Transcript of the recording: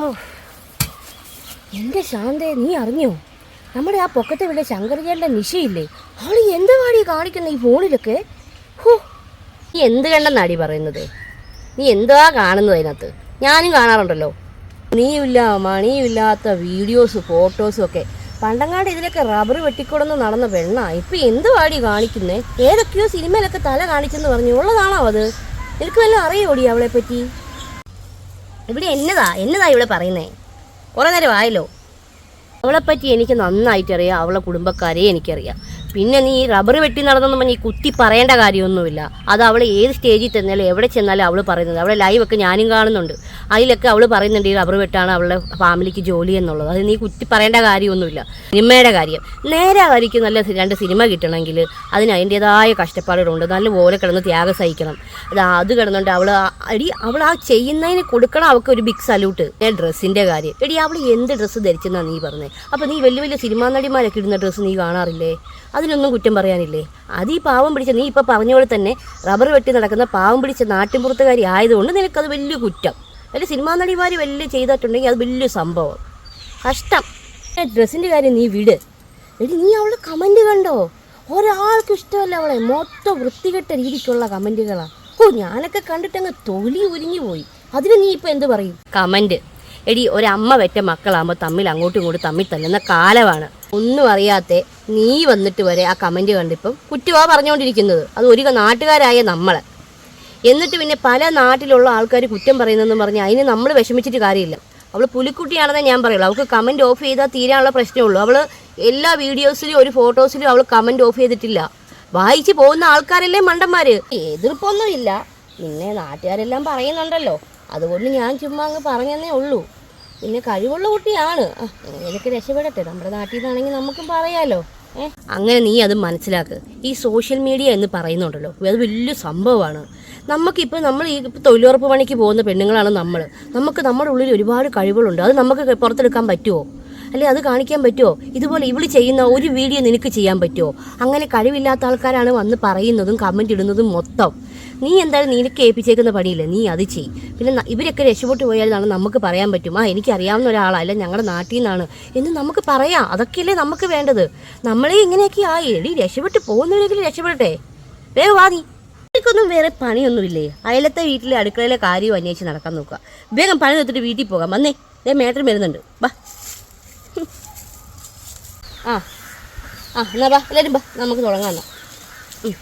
ഓ. എന്റെ ശാന്തേ നീ അറിഞ്ഞോ? നമ്മുടെ ആ പൊക്കത്തെ വിട ശങ്കർജയുടെ നിശയില്ലേ? അവൾ എന്ത് വാടി കാണിക്കുന്ന ഈ ഫോണിലൊക്കെ? ഹോ. നീ എന്ത് കണ്ടെന്നാടി പറയുന്നത്? നീ എന്താ കാണുന്നത് അതിനകത്ത്? ഞാനും കാണാറുണ്ടല്ലോ. നീയുമില്ല മണിയുമില്ലാത്ത വീഡിയോസ് ഫോട്ടോസും ഒക്കെ. പണ്ടങ്ങാട് ഇതിലൊക്കെ റബ്ബർ വെട്ടിക്കൊടന്ന് നടന്ന പെണ്ണ. ഇപ്പൊ എന്ത് വാടി കാണിക്കുന്നേ? ഏതൊക്കെയോ സിനിമയിലൊക്കെ തല കാണിച്ചെന്ന് പറഞ്ഞു ഉള്ളതാണോ അത്? നിനക്ക് വല്ലതും അറിയോടി അവളെ പറ്റി ഇവിടെ എന്നതാ? എന്നതാ ഇവിടെ പറയുന്നേ? കുറേ നേരം ആയല്ലോ. അവളെപ്പറ്റി എനിക്ക് നന്നായിട്ട് അറിയാം അവളെ കുടുംബക്കാരെ എനിക്കറിയാം. പിന്നെ നീ റബ്ബർ വെട്ടി നടന്നെന്ന് ഈ കുത്തി പറയേണ്ട കാര്യമൊന്നുമില്ല. അത് അവൾ ഏത് സ്റ്റേജിൽ ചെന്നാലും എവിടെ ചെന്നാലും അവൾ പറയുന്നത് അവളെ ലൈവൊക്കെ ഞാനും കാണുന്നുണ്ട്. അതിലൊക്കെ അവൾ പറയുന്നുണ്ട് ഈ റബ്ബർ വെട്ടാണ് അവളുടെ ഫാമിലിക്ക് ജോലി എന്നുള്ളത്. അത് നീ കുത്തി പറയേണ്ട കാര്യമൊന്നുമില്ല. സിനിമയുടെ കാര്യം. നേരെ അവർക്ക് നല്ല രണ്ട് സിനിമ കിട്ടണമെങ്കിൽ അതിന് അതിന്റെതായ കഷ്ടപ്പാടുകളുണ്ട്. നല്ല നല്ലപോലെ കിടന്ന് ത്യാഗം സഹിക്കണം. അത് അത് കിടന്നുണ്ട് അവൾ എടി അവൾ ആ ചെയ്യുന്നതിന് കൊടുക്കണം അവൾക്ക് ഒരു ബിഗ് സല്യൂട്ട് ഡ്രസ്സിന്റെ കാര്യം. എടി അവൾ എന്ത് ഡ്രസ്സ് ധരിച്ചെന്നാണ് നീ പറഞ്ഞത് അപ്പോൾ നീ വലിയ വലിയ സിനിമാ നടിമാരൊക്കെ ഇടുന്ന ഡ്രസ്സ് നീ കാണാറില്ലേ? അതിനൊന്നും കുറ്റം പറയാനില്ലേ? അത് ഈ പാവം പിടിച്ച നീ ഇപ്പോൾ പറഞ്ഞ പോലെ തന്നെ റബ്ബർ വെട്ടി നടക്കുന്ന പാവം പിടിച്ച നാട്ടിൻപുറത്തുകാരി ആയതുകൊണ്ട് നിനക്കത് വലിയ കുറ്റം. വലിയ സിനിമാ നടിമാർ വലിയ ചെയ്തിട്ടുണ്ടെങ്കിൽ അത് വലിയ സംഭവം. കഷ്ടം. ഡ്രസ്സിന്റെ കാര്യം നീ വിട്. എടി നീ അവളെ കമന്റ് കണ്ടോ? ഒരാൾക്കും ഇഷ്ടമല്ല അവളെ. മൊത്തം വൃത്തികെട്ട രീതിക്കുള്ള കമന്റുകളാണ് ഓ ഞാനൊക്കെ കണ്ടിട്ടങ്ങ് തൊലി ഒരുങ്ങി പോയി. അതിന് നീ ഇപ്പം എന്ത് പറയും? കമന്റ് എടി ഒരമ്മ വെറ്റ മക്കളാകുമ്പോൾ തമ്മിൽ അങ്ങോട്ടും ഇങ്ങോട്ടും തമ്മിൽ തല്ലുന്ന കാലമാണ്. ഒന്നും അറിയാത്ത നീ വന്നിട്ട് വരെ ആ കമന്റ് കണ്ടിപ്പം കുറ്റവാ പറഞ്ഞുകൊണ്ടിരിക്കുന്നത് അത് ഒരു നാട്ടുകാരായ നമ്മൾ എന്നിട്ട് പിന്നെ പല നാട്ടിലുള്ള ആൾക്കാർ കുറ്റം പറയുന്നതെന്ന് പറഞ്ഞ് അതിന് നമ്മൾ വിഷമിച്ചിട്ട് കാര്യമില്ല. അവൾ പുലിക്കുട്ടിയാണെന്നേ ഞാൻ പറയുള്ളൂ. അവൾക്ക് കമന്റ് ഓഫ് ചെയ്താൽ തീരാനുള്ള പ്രശ്നമേ ഉള്ളൂ അവൾ എല്ലാ വീഡിയോസിലും ഒരു ഫോട്ടോസിലും അവൾ കമന്റ് ഓഫ് ചെയ്തിട്ടില്ല. വായിച്ച് പോകുന്ന ആൾക്കാരല്ലേ മണ്ടന്മാർ എതിർപ്പൊന്നും ഇല്ല പിന്നെ നാട്ടുകാരെല്ലാം പറയുന്നുണ്ടല്ലോ. അതുകൊണ്ട് ഞാൻ ചുമ്മാ അങ്ങ് പറഞ്ഞതേ ഉള്ളൂ. പിന്നെ കഴിവുള്ള കുട്ടിയാണ്. എനിക്ക് രക്ഷപ്പെടട്ടെ. നമ്മുടെ നാട്ടിൽ നിന്നാണെങ്കിൽ നമുക്കും പറയാലോ. ഏ? അങ്ങനെ നീ അത് മനസ്സിലാക്ക്. ഈ സോഷ്യൽ മീഡിയ എന്ന് പറയുന്നുണ്ടല്ലോ. അത് വലിയ സംഭവമാണ്. നമുക്കിപ്പോൾ നമ്മൾ ഈ തൊഴിലുറപ്പ് പണിക്ക് പോകുന്ന പെണ്ണുങ്ങളാണ് നമ്മൾ നമുക്ക് നമ്മുടെ ഉള്ളിൽ ഒരുപാട് കഴിവുകളുണ്ട്. അത് നമുക്ക് പുറത്തെടുക്കാൻ പറ്റുമോ അല്ലെ അത് കാണിക്കാൻ പറ്റുമോ ഇതുപോലെ ഇവൾ ചെയ്യുന്ന ഒരു വീഡിയോ നിനക്ക് ചെയ്യാൻ പറ്റുമോ അങ്ങനെ കഴിവില്ലാത്ത ആൾക്കാരാണ് വന്ന് പറയുന്നതും കമന്റ് ഇടുന്നതും മൊത്തം. നീ എന്തായാലും നിനക്ക് ഏൽപ്പിച്ചേക്കുന്ന പണിയില്ല? നീ അത് ചെയ് പിന്നെ ഇവരൊക്കെ രക്ഷപ്പെട്ടു പോയാലാണ് നമുക്ക് പറയാൻ പറ്റും. ആ എനിക്കറിയാവുന്ന ഒരാളല്ല ഞങ്ങളുടെ നാട്ടിൽ നിന്നാണ്. എന്ന് നമുക്ക് പറയാം. അതൊക്കെയല്ലേ നമുക്ക് വേണ്ടത്. നമ്മളെ ഇങ്ങനെയൊക്കെ ആയി. എടി രക്ഷപ്പെട്ട് പോകുന്നവരെങ്കിലും രക്ഷപ്പെടട്ടെ. വേഗം വാ നീ. എനിക്കൊന്നും വേറെ പണിയൊന്നുമില്ലേ? അയലത്തെ വീട്ടിലെ അടുക്കളയിലെ കാര്യവും അന്വേഷിച്ച് നടക്കാൻ നോക്കുക. വേഗം പണി നിർത്തിട്ട് വീട്ടിൽ പോകാം. വന്നേ. ദേ മേട്ടർ വരുന്നുണ്ട്. വാ. ആ. ആ എന്നാ ബാ എല്ലാവരും ബാ. നമുക്ക് തുടങ്ങാം എന്നാ. ഉം.